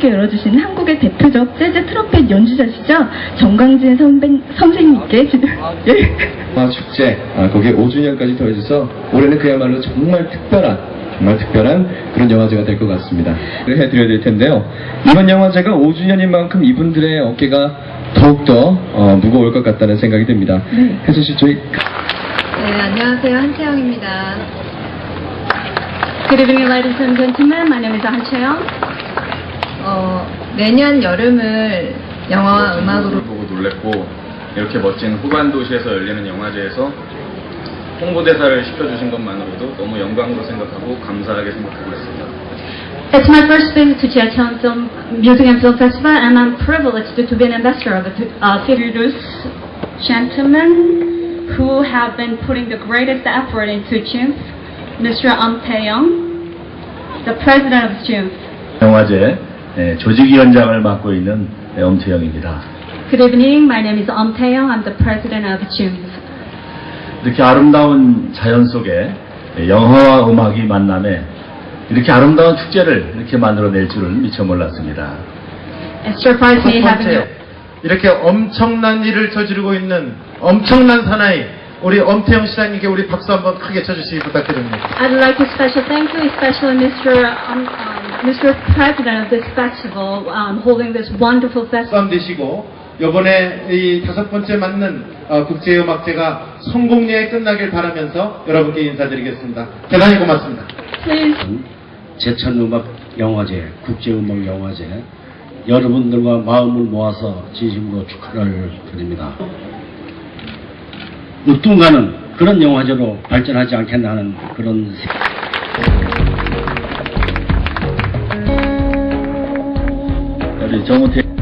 함께 열어주신 한국의 대표적 재즈 트럼펫 연주자시죠 정광진 선배, 선생님께 지- 예. 영화 축제 아, 거기에 5주년까지 더해져서 올해는 그야말로 정말 특별한 정말 특별한 그런 영화제가 될 것 같습니다. 를 해드려야 될 텐데요. 이번 영화제가 5주년인 만큼 이분들의 어깨가 더욱더 어, 무거울 것 같다는 생각이 듭니다. 네. 혜수 씨 저희 네, 안녕하세요. 한채영입니다. Good evening, ladies and gentlemen. My name is Han Cheong. 어, 내년 여름을 영화와 음악으로 보고 놀랬고 이렇게 멋진 후반 도시에서 열리는 영화제에서 홍보대사를 시켜주신 것만으로도 너무 영광으로 생각하고 감사하게 생각하고 있습니다. It's my first visit to Jiaqiang Film Music and Film Festival, and I'm privileged to be an ambassador of the uh. Those gentlemen who have been putting the greatest effort into JIMF, Mr. Am Tae-young, the president of JIMF. 영화제 예, 조직위원장을 맡고 있는 예, 엄태영입니다. Good evening. My name is Am Tae-young. I'm the president of JIMF. 이렇게 아름다운 자연 속에 예, 영화와 음악이 만남에 이렇게 아름다운 축제를 이렇게 만들어낼 줄은 미처 몰랐습니다. It surprised me having you. 이렇게 엄청난 일을 저지르고 있는 엄청난 사나이 우리 엄태영 시장님께 우리 박수 한번 크게 쳐주시기 부탁드립니다. I'd like to special thank you, especially Mr. Um, um, Mr. President of this festival, um, holding this wonderful festival. 되시고 이번에 이 다섯 번째 맞는 어, 국제음악제가 성공리에 끝나길 바라면서 여러분께 인사드리겠습니다. 대단히 고맙습니다. Please 제천음악 영화제, 국제음악 영화제 여러분들과 마음을 모아서 진심으로 축하를 드립니다. 누군가는 그런 영화제로 발전하지 않겠나 하는 그런 우리 정우태